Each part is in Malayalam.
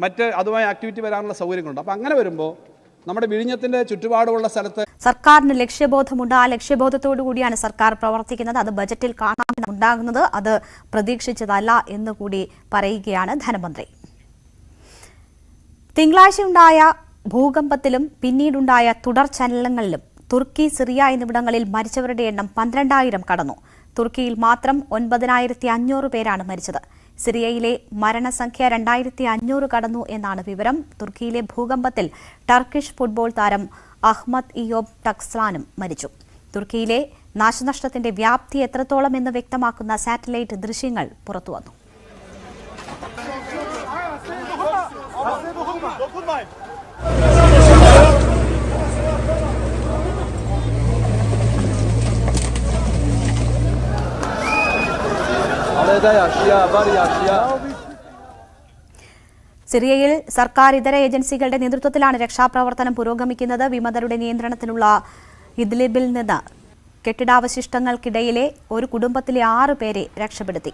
മറ്റ് അതുമായി ആക്ടിവിറ്റി വരാനുള്ള സൗകര്യങ്ങളുണ്ട്. അപ്പോൾ അങ്ങനെ വരുമ്പോൾ നമ്മുടെ വിഴിഞ്ഞത്തിന്റെ ചുറ്റുപാടുമുള്ള സ്ഥലത്ത് സർക്കാരിന് ലക്ഷ്യബോധമുണ്ട്. ആ ലക്ഷ്യബോധത്തോടു കൂടിയാണ് സർക്കാർ പ്രവർത്തിക്കുന്നത്. അത് ബജറ്റിൽ കാണാൻ ഉണ്ടാകുന്നത്. അത് പ്രതീക്ഷിച്ചതല്ല എന്ന് കൂടി പറയുകയാണ് ധനമന്ത്രി. തിങ്കളാഴ്ചയുണ്ടായ ഭൂകമ്പത്തിലും പിന്നീടുണ്ടായ തുടർ ചലനങ്ങളിലും തുർക്കി സിറിയ എന്നിവിടങ്ങളിൽ മരിച്ചവരുടെ എണ്ണം പന്ത്രണ്ടായിരം കടന്നു. തുർക്കിയിൽ മാത്രം ഒൻപതിനായിരത്തി അഞ്ഞൂറ് പേരാണ് മരിച്ചത്. സിറിയയിലെ മരണസംഖ്യ രണ്ടായിരത്തി അഞ്ഞൂറ് കടന്നു എന്നാണ് വിവരം. തുർക്കിയിലെ ഭൂകമ്പത്തിൽ ടർക്കിഷ് ഫുട്ബോൾ താരം അഹ്മദ് ഇയോബ് ടക്സ്ലാനും മരിച്ചു. തുർക്കിയിലെ നാശനഷ്ടത്തിന്റെ വ്യാപ്തി എത്രത്തോളം എന്ന് വ്യക്തമാക്കുന്ന സാറ്റലൈറ്റ് ദൃശ്യങ്ങൾ പുറത്തുവന്നു. സിറിയയിൽ സർക്കാർ ഇതര ഏജൻസികളുടെ നേതൃത്വത്തിലാണ് രക്ഷാപ്രവർത്തനം പുരോഗമിക്കുന്നത്. വിമതരുടെ നിയന്ത്രണത്തിലുള്ള ഇദ്ലിബിൽ നിന്ന് കെട്ടിടാവശിഷ്ടങ്ങൾക്കിടയിലെ ഒരു കുടുംബത്തിലെ ആറു പേരെ രക്ഷപ്പെടുത്തി.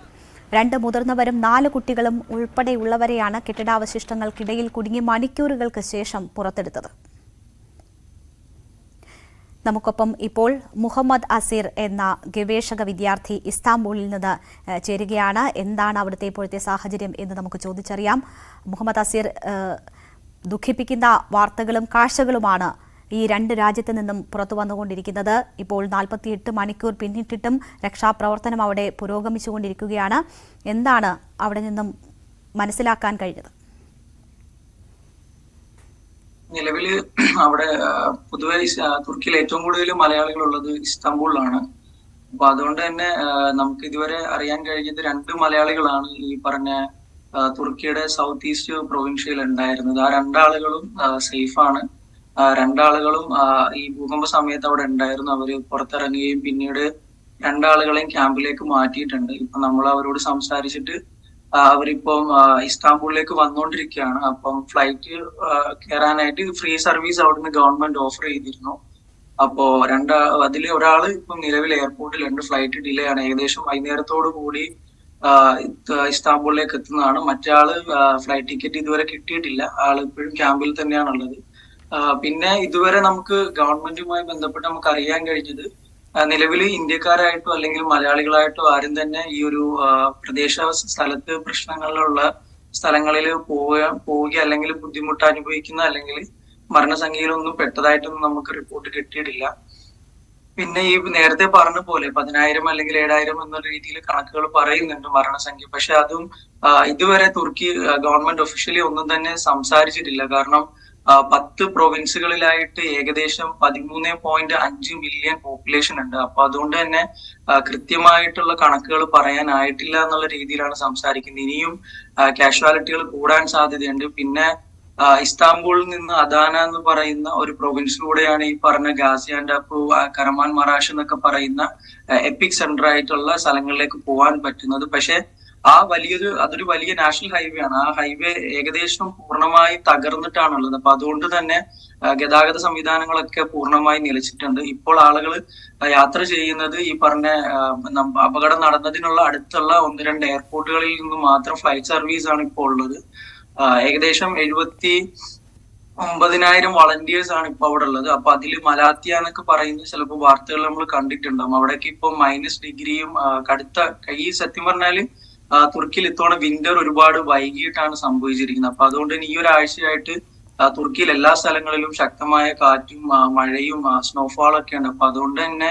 രണ്ട് മുതിർന്നവരും നാല് കുട്ടികളും ഉൾപ്പെടെയുള്ളവരെയാണ് കെട്ടിടാവശിഷ്ടങ്ങൾക്കിടയിൽ കുടുങ്ങി മണിക്കൂറുകൾക്ക് ശേഷം പുറത്തെടുത്തത്. നമുക്കൊപ്പം ഇപ്പോൾ മുഹമ്മദ് അസീർ എന്ന ഗവേഷക വിദ്യാർത്ഥി ഇസ്താംബൂളിൽ നിന്ന് ചേരുകയാണ്. എന്താണ് അവിടുത്തെ ഇപ്പോഴത്തെ സാഹചര്യം എന്ന് നമുക്ക് ചോദിച്ചറിയാം. മുഹമ്മദ് അസീർ ദുഃഖിപ്പിക്കുന്ന വാർത്തകളും കാഴ്ചകളുമാണ് ഈ രണ്ട് രാജ്യത്ത് നിന്നും പുറത്തു വന്നുകൊണ്ടിരിക്കുന്നത്. ഇപ്പോൾ നാൽപ്പത്തിയെട്ട് മണിക്കൂർ പിന്നിട്ടിട്ടും രക്ഷാപ്രവർത്തനം അവിടെ പുരോഗമിച്ചുകൊണ്ടിരിക്കുകയാണ്. എന്താണ് അവിടെ നിന്നും മനസ്സിലാക്കാൻ കഴിഞ്ഞത്? നിലവിൽ അവിടെ പൊതുവെ തുർക്കിയിൽ ഏറ്റവും കൂടുതൽ മലയാളികൾ ഉള്ളത് ഇസ്താംബൂളിലാണ്. അപ്പൊ അതുകൊണ്ട് തന്നെ നമുക്ക് ഇതുവരെ അറിയാൻ കഴിഞ്ഞത് രണ്ട് മലയാളികളാണ് ഈ പറഞ്ഞ തുർക്കിയുടെ സൗത്ത് ഈസ്റ്റ് പ്രൊവിൻഷ്യയിൽ ഉണ്ടായിരുന്നത്. ആ രണ്ടാളുകളും സേഫാണ്. രണ്ടാളുകളും ഈ ഭൂകമ്പ സമയത്ത് അവിടെ ഉണ്ടായിരുന്നു. അവർ പുറത്തിറങ്ങുകയും പിന്നീട് രണ്ടാളുകളെയും ക്യാമ്പിലേക്ക് മാറ്റിയിട്ടുണ്ട്. ഇപ്പൊ നമ്മൾ അവരോട് സംസാരിച്ചിട്ട് അവരിപ്പം ഇസ്താംബൂളിലേക്ക് വന്നുകൊണ്ടിരിക്കുകയാണ് അപ്പം ഫ്ലൈറ്റ് കയറാനായിട്ട് ഫ്രീ സർവീസ് അവിടുന്ന് ഗവൺമെന്റ് ഓഫർ ചെയ്തിരുന്നു. അപ്പോ രണ്ട് അതിൽ ഒരാൾ ഇപ്പം നിലവിൽ എയർപോർട്ടിൽ ഉണ്ട്. ഫ്ലൈറ്റ് ഡിലേ ആണ്. ഏകദേശം വൈകുന്നേരത്തോടു കൂടി ഇസ്താംബൂളിലേക്ക് എത്തുന്നതാണ്. മറ്റാൾ ഫ്ലൈറ്റ് ടിക്കറ്റ് ഇതുവരെ കിട്ടിയിട്ടില്ല. ആൾ ഇപ്പോഴും ക്യാമ്പിൽ തന്നെയാണുള്ളത്. പിന്നെ ഇതുവരെ നമുക്ക് ഗവൺമെന്റുമായി ബന്ധപ്പെട്ട് നമുക്ക് അറിയാൻ കഴിഞ്ഞത് നിലവിൽ ഇന്ത്യക്കാരായിട്ടോ അല്ലെങ്കിൽ മലയാളികളായിട്ടോ ആരും തന്നെ ഈ ഒരു പ്രദേശ സ്ഥലത്ത് പ്രശ്നങ്ങളിലുള്ള സ്ഥലങ്ങളിൽ പോവുക പോവുക അല്ലെങ്കിൽ ബുദ്ധിമുട്ട് അനുഭവിക്കുന്ന അല്ലെങ്കിൽ മരണസംഖ്യയിലൊന്നും പെട്ടതായിട്ടൊന്നും നമുക്ക് റിപ്പോർട്ട് കിട്ടിയിട്ടില്ല. പിന്നെ ഈ നേരത്തെ പറഞ്ഞ പോലെ പതിനായിരം അല്ലെങ്കിൽ ഏഴായിരം എന്ന രീതിയിൽ കണക്കുകൾ പറയുന്നുണ്ട് മരണസംഖ്യ. പക്ഷെ അതും ഇതുവരെ തുർക്കി ഗവൺമെന്റ് ഒഫീഷ്യലി ഒന്നും തന്നെ സംസാരിച്ചിട്ടില്ല. കാരണം പത്ത് പ്രൊവിൻസുകളിലായിട്ട് ഏകദേശം പതിമൂന്ന് പോയിന്റ് അഞ്ച് മില്യൺ പോപ്പുലേഷൻ ഉണ്ട്. അപ്പൊ അതുകൊണ്ട് തന്നെ കൃത്യമായിട്ടുള്ള കണക്കുകൾ പറയാനായിട്ടില്ല എന്നുള്ള രീതിയിലാണ് സംസാരിക്കുന്നത്. ഇനിയും കാഷ്വാലിറ്റികൾ കൂടാൻ സാധ്യതയുണ്ട്. പിന്നെ ഇസ്താംബൂളിൽ നിന്ന് അദാന എന്ന് പറയുന്ന ഒരു പ്രൊവിൻസിലൂടെയാണ് ഈ പറഞ്ഞ ഗാസിയാൻഡാപ്പു കരമാൻ മറാഷ് എന്നൊക്കെ പറയുന്ന എപ്പിക് സെന്റർ ആയിട്ടുള്ള സ്ഥലങ്ങളിലേക്ക് പോകാൻ പറ്റുന്നത്. പക്ഷെ ആ വലിയൊരു അതൊരു വലിയ നാഷണൽ ഹൈവേ ആണ്. ആ ഹൈവേ ഏകദേശം പൂർണമായി തകർന്നിട്ടാണുള്ളത്. അപ്പൊ അതുകൊണ്ട് തന്നെ ഗതാഗത സംവിധാനങ്ങളൊക്കെ പൂർണമായി നിലച്ചിട്ടുണ്ട്. ഇപ്പോൾ ആളുകൾ യാത്ര ചെയ്യുന്നത് ഈ പറഞ്ഞ അപകടം നടന്നതിനുള്ള അടുത്തുള്ള ഒന്ന് രണ്ട് എയർപോർട്ടുകളിൽ നിന്ന് മാത്രം ഫ്ലൈറ്റ് സർവീസ് ആണ് ഇപ്പോൾ ഉള്ളത്. ഏകദേശം എഴുപത്തി ഒമ്പതിനായിരം വളണ്ടിയേഴ്സ് ആണ് ഇപ്പൊ അവിടെ ഉള്ളത്. അപ്പൊ അതിൽ മലാത്തിയ എന്നൊക്കെ പറയുന്ന ചിലപ്പോൾ വാർത്തകൾ നമ്മൾ കണ്ടിട്ടുണ്ടാവും. അവിടേക്ക് ഇപ്പൊ മൈനസ് ഡിഗ്രിയും കടുത്ത ഈ സത്യം പറഞ്ഞാൽ തുർക്കിയിൽ ഇത്തവണ വിന്റർ ഒരുപാട് വൈകിട്ടാണ് സംഭവിച്ചിരിക്കുന്നത്. അപ്പൊ അതുകൊണ്ട് തന്നെ ഈ ഒരാഴ്ചയായിട്ട് തുർക്കിയിൽ എല്ലാ സ്ഥലങ്ങളിലും ശക്തമായ കാറ്റും മഴയും സ്നോഫാളും ഒക്കെ ഉണ്ട് അപ്പൊ അതുകൊണ്ട് തന്നെ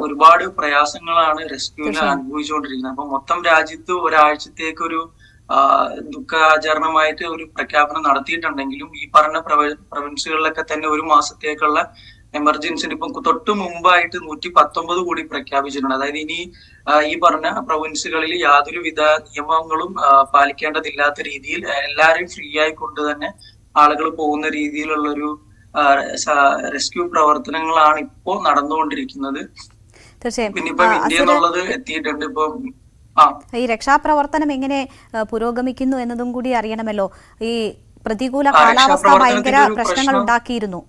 ഒരുപാട് പ്രയാസങ്ങളാണ് റെസ്ക്യൂവിൽ അനുഭവിച്ചുകൊണ്ടിരിക്കുന്നത്. അപ്പൊ മൊത്തം രാജ്യത്ത് ഒരാഴ്ചത്തേക്ക് ഒരു ദുഃഖാചരണമായിട്ട് ഒരു പ്രഖ്യാപനം നടത്തിയിട്ടുണ്ടെങ്കിലും ഈ പറഞ്ഞ പ്രവ- പ്രവിൻസുകളിലൊക്കെ തന്നെ ഒരു മാസത്തേക്കുള്ള എമർജൻസി ഇപ്പം തൊട്ട് മുമ്പായിട്ട് നൂറ്റി പത്തൊമ്പത് കൂടി പ്രഖ്യാപിച്ചിട്ടുണ്ട്. അതായത് ഇനി ഈ പറഞ്ഞ പ്രൊവിൻസുകളിൽ യാതൊരുവിധ നിയമങ്ങളും പാലിക്കേണ്ടതില്ലാത്ത രീതിയിൽ എല്ലാവരെയും ഫ്രീ ആയിക്കൊണ്ട് തന്നെ ആളുകൾ പോകുന്ന രീതിയിലുള്ളൊരു റെസ്ക്യൂ പ്രവർത്തനങ്ങളാണ് ഇപ്പോ നടന്നുകൊണ്ടിരിക്കുന്നത്. പിന്നെ ഇപ്പൊ ഇന്ത്യ എന്നുള്ളത് എത്തിയിട്ടുണ്ട്. ഇപ്പൊ ആ. ഈ രക്ഷാപ്രവർത്തനം എങ്ങനെ പുരോഗമിക്കുന്നു എന്നതും കൂടി അറിയണമല്ലോ. ഈ പ്രതികൂല കാലാവസ്ഥ ഭയങ്കര പ്രശ്നങ്ങൾ പ്രശ്നം- ഉണ്ടാക്കിയിരുന്നു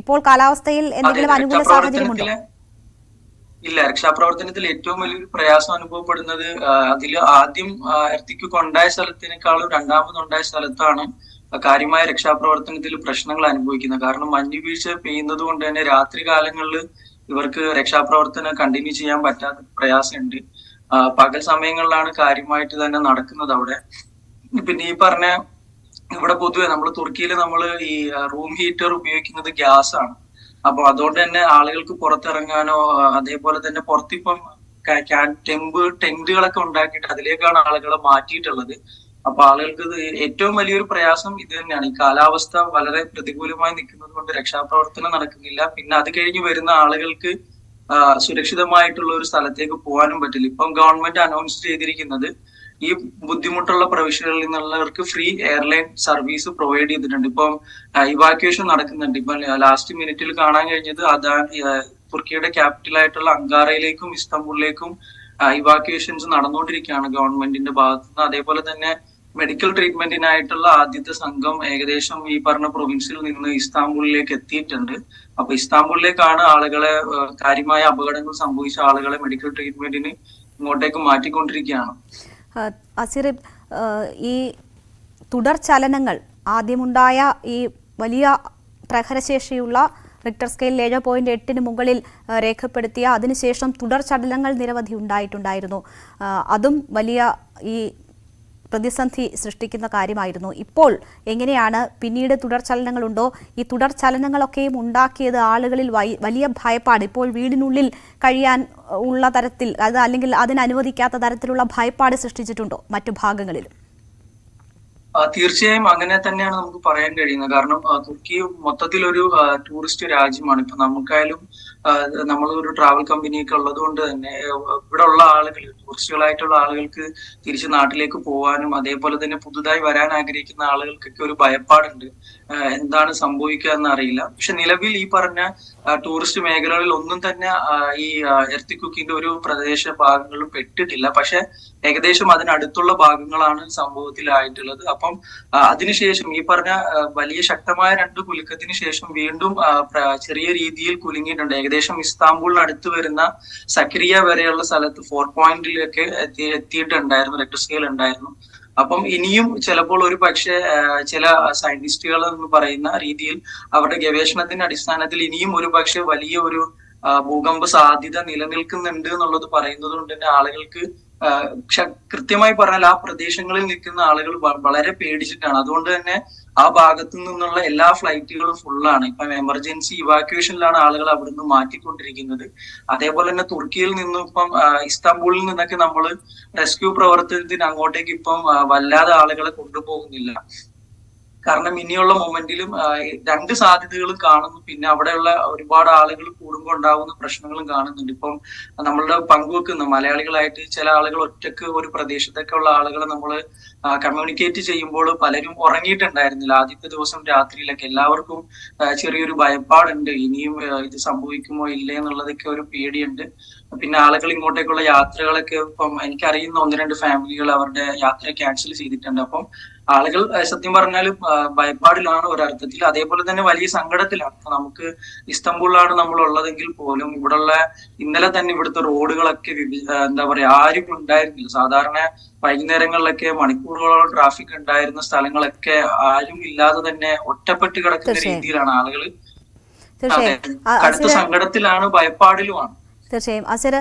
ഇപ്പോൾ കാലാവസ്ഥയിൽ എന്തെങ്കിലും അനുകൂല സാഹചര്യമുണ്ടോ? ഇല്ല രക്ഷാപ്രവർത്തനത്തിൽ ഏറ്റവും വലിയൊരു പ്രയാസം അനുഭവപ്പെടുന്നത് അതിൽ ആദ്യം എർത്തിക്ക് ഉണ്ടായ സ്ഥലത്തിനേക്കാളും രണ്ടാമതുണ്ടായ സ്ഥലത്താണ് കാര്യമായ രക്ഷാപ്രവർത്തനത്തിൽ പ്രശ്നങ്ങൾ അനുഭവിക്കുന്നത്. കാരണം മഞ്ഞുവീഴ്ച പെയ്യുന്നത് കൊണ്ട് തന്നെ രാത്രി കാലങ്ങളിൽ ഇവർക്ക് രക്ഷാപ്രവർത്തനം കണ്ടിന്യൂ ചെയ്യാൻ പറ്റാത്ത പ്രയാസമുണ്ട്. പകൽ സമയങ്ങളിലാണ് കാര്യമായിട്ട് തന്നെ നടക്കുന്നത് അവിടെ. പിന്നെ ഈ പറഞ്ഞ ഇവിടെ പൊതുവെ നമ്മൾ തുർക്കിയിൽ നമ്മൾ ഈ റൂം ഹീറ്റർ ഉപയോഗിക്കുന്നത് ഗ്യാസ് ആണ് അപ്പൊ അതുകൊണ്ട് തന്നെ ആളുകൾക്ക് പുറത്തിറങ്ങാനോ അതേപോലെ തന്നെ പുറത്തിപ്പം ടെമ്പ് ടെന്റുകളൊക്കെ ഉണ്ടാക്കിയിട്ട് അതിലേക്കാണ് ആളുകളെ മാറ്റിയിട്ടുള്ളത്. അപ്പൊ ആളുകൾക്ക് ഏറ്റവും വലിയൊരു പ്രയാസം ഇത് തന്നെയാണ്. ഈ കാലാവസ്ഥ വളരെ പ്രതികൂലമായി നിൽക്കുന്നത് കൊണ്ട് രക്ഷാപ്രവർത്തനം നടക്കുന്നില്ല. പിന്നെ അത് കഴിഞ്ഞ് വരുന്ന ആളുകൾക്ക് സുരക്ഷിതമായിട്ടുള്ള ഒരു സ്ഥലത്തേക്ക് പോകാനും പറ്റില്ല. ഇപ്പം ഗവൺമെന്റ് അനൗൺസ് ചെയ്തിരിക്കുന്നത് ഈ ബുദ്ധിമുട്ടുള്ള പ്രവിശ്യകളിൽ നിന്നുള്ളവർക്ക് ഫ്രീ എയർലൈൻ സർവീസ് പ്രൊവൈഡ് ചെയ്തിട്ടുണ്ട്. ഇപ്പം ഇവാക്യുവേഷൻ നടക്കുന്നുണ്ട്. ഇപ്പം ലാസ്റ്റ് മിനിറ്റിൽ കാണാൻ കഴിഞ്ഞത് അതാ തുർക്കിയുടെ ക്യാപിറ്റൽ ആയിട്ടുള്ള അങ്കാറയിലേക്കും ഇസ്താംബൂളിലേക്കും ഇവാക്യുവേഷൻസ് നടന്നുകൊണ്ടിരിക്കുകയാണ് ഗവൺമെന്റിന്റെ ഭാഗത്തു നിന്ന്. അതേപോലെ തന്നെ മെഡിക്കൽ ട്രീറ്റ്മെന്റിനായിട്ടുള്ള ആദ്യത്തെ സംഘം ഏകദേശം ഈ പറഞ്ഞ പ്രൊവിൻസിൽ നിന്ന് ഇസ്താംബൂളിലേക്ക് എത്തിയിട്ടുണ്ട്. അപ്പൊ ഇസ്താംബൂളിലേക്കാണ് ആളുകളെ കാര്യമായ അപകടങ്ങൾ സംഭവിച്ച ആളുകളെ മെഡിക്കൽ ട്രീറ്റ്മെന്റിന് ഇങ്ങോട്ടേക്ക് മാറ്റിക്കൊണ്ടിരിക്കുകയാണ്. ആ, അസിർ ഈ തുടർ ചലനങ്ങൾ ആദ്യമുണ്ടായ ഈ വലിയ പ്രഹരശേഷിയുള്ള റിക്ടർ സ്കെയിൽ ഏഴ് പോയിന്റ് എട്ടിന് മുകളിൽ രേഖപ്പെടുത്തിയ അതിനുശേഷം തുടർ ചലനങ്ങൾ നിരവധി ഉണ്ടായിട്ടുണ്ടായിരുന്നു. അതും വലിയ ഈ പ്രതിസന്ധി സൃഷ്ടിക്കുന്ന കാര്യമായിരുന്നു. ഇപ്പോൾ എങ്ങനെയാണ്? പിന്നീട് തുടർ ചലനങ്ങളുണ്ടോ? ഈ തുടർ ചലനങ്ങളൊക്കെയും ഉണ്ടാക്കിയത് ആളുകളിൽ വലിയ ഭയപ്പാട്. ഇപ്പോൾ വീടിനുള്ളിൽ കഴിയാൻ ഉള്ള തരത്തിൽ അത് അല്ലെങ്കിൽ അതിനനുവദിക്കാത്ത തരത്തിലുള്ള ഭയപ്പാട് സൃഷ്ടിച്ചിട്ടുണ്ടോ മറ്റു ഭാഗങ്ങളിലും? തീർച്ചയായും അങ്ങനെ തന്നെയാണ് നമുക്ക് പറയാൻ കഴിയുന്നത്. കാരണം തുർക്കി മൊത്തത്തിൽ ഒരു ടൂറിസ്റ്റ് രാജ്യമാണ്. ഇപ്പൊ നമുക്കായാലും നമ്മൾ ഒരു ട്രാവൽ കമ്പനിയൊക്കെ ഉള്ളത് കൊണ്ട് തന്നെ ഇവിടെ ഉള്ള ആളുകൾ ടൂറിസ്റ്റുകളായിട്ടുള്ള ആളുകൾക്ക് തിരിച്ച് നാട്ടിലേക്ക് പോകാനും അതേപോലെ തന്നെ പുതുതായി വരാൻ ആഗ്രഹിക്കുന്ന ആളുകൾക്കൊക്കെ ഒരു ഭയപ്പാടുണ്ട്. എന്താണ് സംഭവിക്കുക എന്ന് അറിയില്ല പക്ഷെ നിലവിൽ ഈ പറഞ്ഞ ടൂറിസ്റ്റ് മേഖലകളിൽ ഒന്നും തന്നെ ഈ ഈ എർത്തിക്കുക്കിന്റെ ഒരു പ്രദേശ ഭാഗങ്ങളും പെട്ടിട്ടില്ല. പക്ഷെ ഏകദേശം അതിനടുത്തുള്ള ഭാഗങ്ങളാണ് സംഭവത്തിലായിട്ടുള്ളത്. അപ്പം അതിനുശേഷം ഈ പറഞ്ഞ വലിയ ശക്തമായ രണ്ട് കുലുക്കത്തിന് ശേഷം വീണ്ടും ചെറിയ രീതിയിൽ കുലുങ്ങിയിട്ടുണ്ട്. ഏകദേശം ഇസ്താംബൂളിന് അടുത്ത് വരുന്ന സക്രിയ വരെയുള്ള സ്ഥലത്ത് ഫോർ പോയിന്റിലൊക്കെ എത്തി എത്തിയിട്ടുണ്ടായിരുന്നു റെക്ടർ സ്കെയിൽ ഉണ്ടായിരുന്നു. അപ്പം ഇനിയും ചിലപ്പോൾ ഒരു പക്ഷേ ചില സയന്റിസ്റ്റുകൾ എന്ന് പറയുന്ന രീതിയിൽ അവരുടെ ഗവേഷണത്തിന്റെ അടിസ്ഥാനത്തിൽ ഇനിയും ഒരു പക്ഷേ വലിയ ഒരു ഭൂകമ്പ സാധ്യത നിലനിൽക്കുന്നുണ്ട് എന്നുള്ളത് പറയുന്നത് കൊണ്ട് തന്നെ ആളുകൾക്ക് കൃത്യമായി പറഞ്ഞാൽ ആ പ്രദേശങ്ങളിൽ നിൽക്കുന്ന ആളുകൾ വളരെ പേടിച്ചിട്ടാണ്. അതുകൊണ്ട് തന്നെ ആ ഭാഗത്തു നിന്നുള്ള എല്ലാ ഫ്ലൈറ്റുകളും ഫുള്ളാണ് ഇപ്പം എമർജൻസി ഇവാക്യുവേഷനിലാണ് ആളുകൾ അവിടുന്ന് മാറ്റിക്കൊണ്ടിരിക്കുന്നത്. അതേപോലെ തന്നെ തുർക്കിയിൽ നിന്നും ഇപ്പം ഇസ്താംബൂളിൽ നിന്നൊക്കെ നമ്മൾ റെസ്ക്യൂ പ്രവർത്തനത്തിന് അങ്ങോട്ടേക്ക് ഇപ്പം വല്ലാതെ ആളുകളെ കൊണ്ടുപോകുന്നില്ല. കാരണം ഇനിയുള്ള മൊമെന്റിലും രണ്ട് സാധ്യതകളും കാണുന്നു. പിന്നെ അവിടെയുള്ള ഒരുപാട് ആളുകൾ കൂടുമ്പോൾ ഉണ്ടാകുന്ന പ്രശ്നങ്ങളും കാണുന്നുണ്ട്. ഇപ്പം നമ്മളുടെ പങ്കുവെക്കുന്ന മലയാളികളായിട്ട് ചില ആളുകൾ ഒറ്റയ്ക്ക് ഒരു പ്രദേശത്തൊക്കെ ഉള്ള ആളുകളെ നമ്മൾ കമ്മ്യൂണിക്കേറ്റ് ചെയ്യുമ്പോൾ പലരും ഉറങ്ങിയിട്ടുണ്ടായിരുന്നില്ല. ആദ്യത്തെ ദിവസം രാത്രിയിലൊക്കെ എല്ലാവർക്കും ചെറിയൊരു ഭയപ്പാടുണ്ട്. ഇനിയും ഇത് സംഭവിക്കുമോ ഇല്ലേ എന്നുള്ളതൊക്കെ ഒരു പേടിയുണ്ട്. പിന്നെ ആളുകൾ ഇങ്ങോട്ടേക്കുള്ള യാത്രകളൊക്കെ ഇപ്പം എനിക്കറിയുന്ന ഒന്ന് രണ്ട് ഫാമിലികൾ അവരുടെ യാത്ര ക്യാൻസൽ ചെയ്തിട്ടുണ്ട്. അപ്പം ആളുകൾ സത്യം പറഞ്ഞാൽ ഭയപ്പാടിലാണ് ഒരർത്ഥത്തിൽ. അതേപോലെ തന്നെ വലിയ സങ്കടത്തിലാണ്. നമുക്ക് ഇസ്തംബൂളിലാണ് നമ്മൾ ഉള്ളതെങ്കിൽ പോലും ഇവിടെയുള്ള ഇന്നലെ തന്നെ ഇവിടുത്തെ റോഡുകളൊക്കെ എന്താ പറയാ ആരും ഉണ്ടായിരുന്നില്ല. സാധാരണ വൈകുന്നേരങ്ങളിലൊക്കെ മണിക്കൂറുകളോളം ട്രാഫിക് ഉണ്ടായിരുന്ന സ്ഥലങ്ങളൊക്കെ ആരും ഇല്ലാതെ തന്നെ ഒറ്റപ്പെട്ട് കിടക്കുന്ന രീതിയിലാണ് ആളുകൾ കടുത്ത സങ്കടത്തിലാണ് ഭയപ്പാടിലുമാണ്. തീർച്ചയായും. അസിർ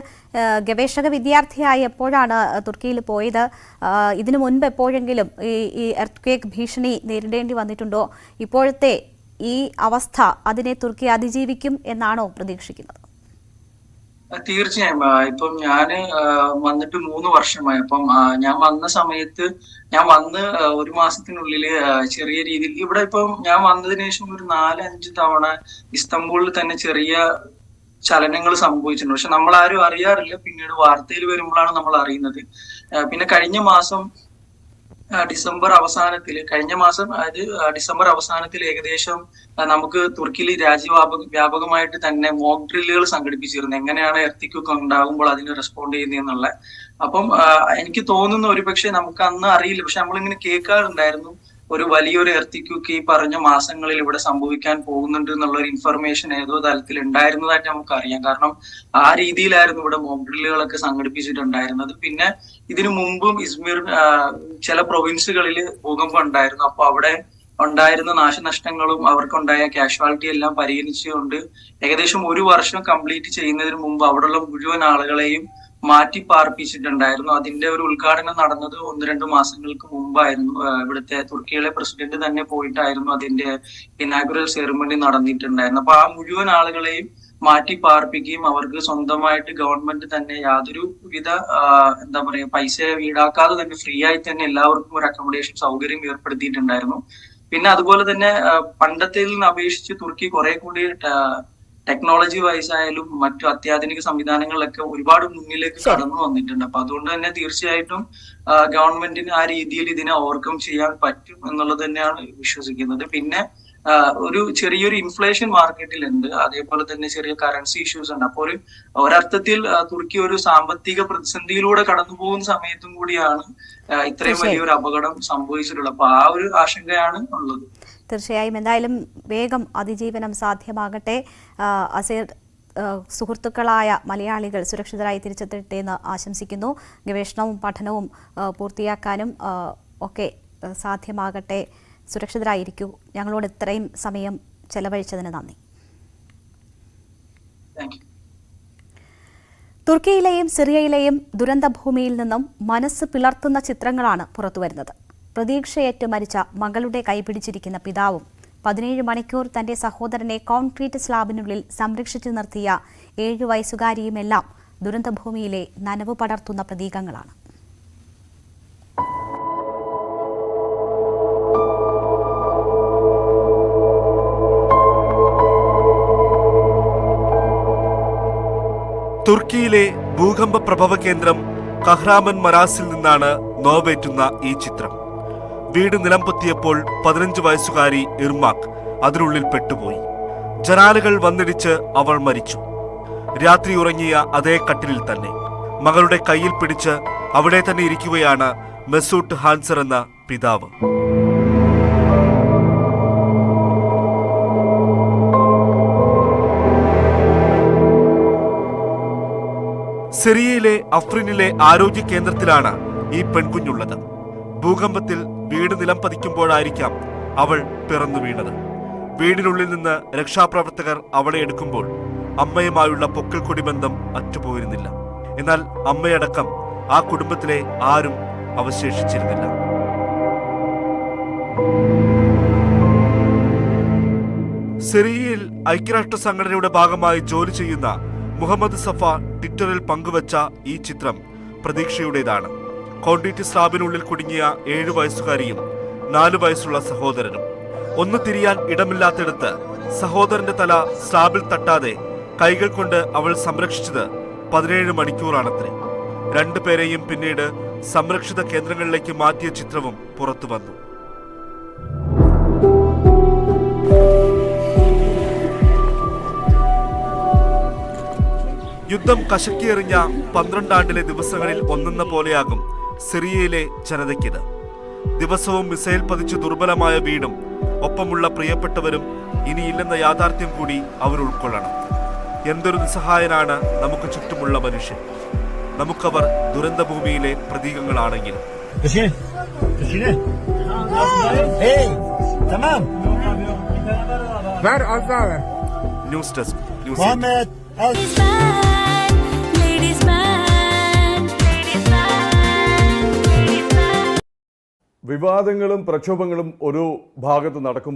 ഗവേഷക വിദ്യാർത്ഥിയായി എപ്പോഴാണ് തുർക്കിയിൽ പോയത്? ഇതിനു മുൻപ് എപ്പോഴെങ്കിലും ഈ ഈ എർത്ത് ഭീഷണി നേരിടേണ്ടി വന്നിട്ടുണ്ടോ? ഇപ്പോഴത്തെ ഈ അവസ്ഥ അതിനെ തുർക്കി അതിജീവിക്കും എന്നാണോ പ്രതീക്ഷിക്കുന്നത്? തീർച്ചയായും. ഇപ്പം ഞാൻ വന്നിട്ട് മൂന്ന് വർഷമായി. അപ്പം ഞാൻ വന്ന സമയത്ത് ഞാൻ വന്ന് ഒരു മാസത്തിനുള്ളിൽ ചെറിയ രീതിയിൽ ഇവിടെ ഇപ്പം ഞാൻ വന്നതിന് ശേഷം ഒരു നാലഞ്ച് തവണ ഇസ്തംബൂളിൽ തന്നെ ചെറിയ ചലനങ്ങൾ സംഭവിച്ചിട്ടുണ്ട്. പക്ഷെ നമ്മൾ ആരും അറിയാറില്ല. പിന്നീട് വാർത്തയിൽ വരുമ്പോഴാണ് നമ്മൾ അറിയുന്നത്. പിന്നെ കഴിഞ്ഞ മാസം ഡിസംബർ അവസാനത്തിൽ കഴിഞ്ഞ മാസം അതായത് ഡിസംബർ അവസാനത്തിൽ ഏകദേശം നമുക്ക് തുർക്കിയിൽ രാജ്യവ്യാപക വ്യാപകമായിട്ട് തന്നെ മോക്ക് ഡ്രില്ലുകൾ സംഘടിപ്പിച്ചിരുന്നു. എങ്ങനെയാണ് എർത്തിക്കൊക്കെ ഉണ്ടാകുമ്പോൾ അതിന് റെസ്പോണ്ട് ചെയ്യുന്നതെന്നുള്ള അപ്പം എനിക്ക് തോന്നുന്നു ഒരു പക്ഷേ നമുക്ക് അന്ന് അറിയില്ല. പക്ഷെ നമ്മളിങ്ങനെ കേൾക്കാറുണ്ടായിരുന്നു. ഒരു വലിയൊരു എർത്തിക്യൂക്ക് ഈ പറഞ്ഞ മാസങ്ങളിൽ ഇവിടെ സംഭവിക്കാൻ പോകുന്നുണ്ട് എന്നുള്ള ഒരു ഇൻഫർമേഷൻ ഏതോ തലത്തിൽ ഉണ്ടായിരുന്നതായിട്ട് നമുക്കറിയാം. കാരണം ആ രീതിയിലായിരുന്നു ഇവിടെ മോക്ക് ഡ്രില്ലുകളൊക്കെ സംഘടിപ്പിച്ചിട്ടുണ്ടായിരുന്നത്. പിന്നെ ഇതിനു മുമ്പും ഇസ്മീർ ചില പ്രൊവിൻസുകളിൽ ഭൂകമ്പം ഉണ്ടായിരുന്നു. അപ്പൊ അവിടെ ഉണ്ടായിരുന്ന നാശനഷ്ടങ്ങളും അവർക്കുണ്ടായ കാഷ്വാലിറ്റി എല്ലാം പരിഗണിച്ചുകൊണ്ട് ഏകദേശം ഒരു വർഷം കംപ്ലീറ്റ് ചെയ്യുന്നതിന് മുമ്പ് അവിടെയുള്ള മുഴുവൻ ആളുകളെയും മാറ്റി പാർപ്പിച്ചിട്ടുണ്ടായിരുന്നു. അതിന്റെ ഒരു ഉദ്ഘാടനം നടന്നത് ഒന്ന് രണ്ട് മാസങ്ങൾക്ക് മുമ്പായിരുന്നു. ഇവിടുത്തെ തുർക്കിയിലെ പ്രസിഡന്റ് തന്നെ പോയിട്ടായിരുന്നു അതിന്റെ ഇനാഗുറൽ സെറിമണി നടന്നിട്ടുണ്ടായിരുന്നു അപ്പൊ ആ മുഴുവൻ ആളുകളെയും മാറ്റി പാർപ്പിക്കുകയും അവർക്ക് സ്വന്തമായിട്ട് ഗവൺമെന്റ് തന്നെ യാതൊരു വിധ എന്താ പറയാ പൈസ ഈടാക്കാതെ തന്നെ ഫ്രീ ആയി തന്നെ എല്ലാവർക്കും ഒരു അക്കോമഡേഷൻ സൗകര്യം ഏർപ്പെടുത്തിയിട്ടുണ്ടായിരുന്നു. പിന്നെ അതുപോലെ തന്നെ പണ്ടത്തേതിൽ നിന്ന് അപേക്ഷിച്ച് തുർക്കി കുറെ കൂടി ടെക്നോളജി വൈസ് ആയാലും മറ്റു അത്യാധുനിക സംവിധാനങ്ങളിലൊക്കെ ഒരുപാട് മുന്നിലേക്ക് കടന്നു വന്നിട്ടുണ്ട്. അപ്പൊ അതുകൊണ്ട് തന്നെ തീർച്ചയായിട്ടും ഗവൺമെന്റിന് ആ രീതിയിൽ ഇതിനെ ഓവർകം ചെയ്യാൻ പറ്റും എന്നുള്ളത് തന്നെയാണ് വിശ്വസിക്കുന്നത്. പിന്നെ ഒരു ചെറിയൊരു ഇൻഫ്ലേഷൻ മാർക്കറ്റിൽ ഉണ്ട്. അതേപോലെ തന്നെ ചെറിയ കറൻസി ഇഷ്യൂസ് ഉണ്ട്. അപ്പോൾ ഒരു ഒരർത്ഥത്തിൽ തുർക്കി ഒരു സാമ്പത്തിക പ്രതിസന്ധിയിലൂടെ കടന്നു പോകുന്ന സമയത്തും കൂടിയാണ് ഇത്രയും വലിയൊരു അപകടം സംഭവിച്ചിട്ടുള്ളത്. അപ്പൊ ആ ഒരു ആശങ്കയാണ് ഉള്ളത്. തീർച്ചയായും എന്തായാലും വേഗം അതിജീവനം സാധ്യമാകട്ടെ. അസീർ സുഹൃത്തുക്കളായ മലയാളികൾ സുരക്ഷിതരായി തിരിച്ചെത്തട്ടെ എന്ന് ആശംസിക്കുന്നു. ഗവേഷണവും പഠനവും പൂർത്തിയാക്കാനും ഒക്കെ സാധ്യമാകട്ടെ. സുരക്ഷിതരായിരിക്കൂ. ഞങ്ങളോട് ഇത്രയും സമയം ചെലവഴിച്ചതിന് നന്ദി. തുർക്കിയിലെയും സിറിയയിലെയും ദുരന്തഭൂമിയിൽ നിന്നും മനസ്സ് പിളർത്തുന്ന ചിത്രങ്ങളാണ് പുറത്തുവരുന്നത്. പ്രതീക്ഷയേറ്റ് മരിച്ച മകളുടെ കൈപിടിച്ചിരിക്കുന്ന പിതാവും പതിനേഴ് മണിക്കൂർ തന്റെ സഹോദരനെ കോൺക്രീറ്റ് സ്ലാബിനുള്ളിൽ സംരക്ഷിച്ചു നിർത്തിയ ഏഴു വയസ്സുകാരിയുമെല്ലാം ദുരന്തഭൂമിയിലെ നനവ് പടർത്തുന്ന പ്രതീകങ്ങളാണ്. തുർക്കിയിലെ ഭൂകമ്പ പ്രഭവ കേന്ദ്രം കഹ്റാമൻ മറാസിൽ നിന്നാണ് നോവേറ്റുന്ന ഈ ചിത്രം. വീട് നിലംപൊത്തിയപ്പോൾ പതിനഞ്ച് വയസ്സുകാരി ഇർമാക് അതിനുള്ളിൽ പെട്ടുപോയി. ജനാലുകൾ വന്നിടിച്ച് അവൾ മരിച്ചു. രാത്രി ഉറങ്ങിയ അതേ കട്ടിലിൽ തന്നെ. മകളുടെ കയ്യിൽ പിടിച്ച് അവിടെ തന്നെ ഇരിക്കുകയാണ് മെസൂട്ട് ഹാൻസർ എന്ന പിതാവ്. സിറിയയിലെ അഫ്രിനിലെ ആരോഗ്യ കേന്ദ്രത്തിലാണ് ഈ പെൺകുഞ്ഞുള്ളത്. ഭൂകമ്പത്തിൽ വീട് നിലം പതിക്കുമ്പോഴായിരിക്കാം അവൾ പിറന്നു വീണത്. വീടിനുള്ളിൽ നിന്ന് രക്ഷാപ്രവർത്തകർ അവളെ എടുക്കുമ്പോൾ അമ്മയുമായുള്ള കൊടി ബന്ധം അറ്റുപോയിരുന്നില്ല. എന്നാൽ അമ്മയടക്കം ആ കുടുംബത്തിലെ ആരും അവശേഷിച്ചിരുന്നില്ല. സിറിയയിൽ ഐക്യരാഷ്ട്ര സംഘടനയുടെ ഭാഗമായി ജോലി ചെയ്യുന്ന മുഹമ്മദ് സഫ ട്വിറ്ററിൽ പങ്കുവച്ച ഈ ചിത്രം പ്രതീക്ഷയുടേതാണ്. കോൺക്രീറ്റ് സ്ലാബിനുള്ളിൽ കുടുങ്ങിയ ഏഴു വയസ്സുകാരിയും നാലു വയസ്സുള്ള സഹോദരനും. ഒന്ന് തിരിയാൻ ഇടമില്ലാത്തിടത്ത് സഹോദരന്റെ തല സ്ലാബിൽ തട്ടാതെ കൈകൾ കൊണ്ട് അവൾ സംരക്ഷിച്ചത് പതിനേഴ് മണിക്കൂറാണത്രേ. രണ്ടുപേരെയും പിന്നീട് സംരക്ഷിത കേന്ദ്രങ്ങളിലേക്ക് മാറ്റിയ ചിത്രവും പുറത്തു വന്നു. യുദ്ധം കശക്കിയെറിഞ്ഞ പന്ത്രണ്ടാണ്ടിലെ ദിവസങ്ങളിൽ ഒന്നെന്ന പോലെയാകും സിറിയയിലെ ജനതയ്ക്കിത്. ദിവസവും മിസൈൽ പതിച്ച് ദുർബലമായ വീടും ഒപ്പമുള്ള പ്രിയപ്പെട്ടവരും ഇനിയില്ലെന്ന യാഥാർത്ഥ്യം കൂടി അവർ ഉൾക്കൊള്ളണം. എന്തൊരു നിസ്സഹായനാണ് നമുക്ക് ചുറ്റുമുള്ള മനുഷ്യൻ. നമുക്കവർ ദുരന്തഭൂമിയിലെ പ്രതീകങ്ങളാണെങ്കിലും. ന്യൂസ് ഡെസ്ക് ന്യൂസ് വിവാദങ്ങളും പ്രക്ഷോഭങ്ങളും ഒരു ഭാഗത്ത് നടക്കുമ്പോൾ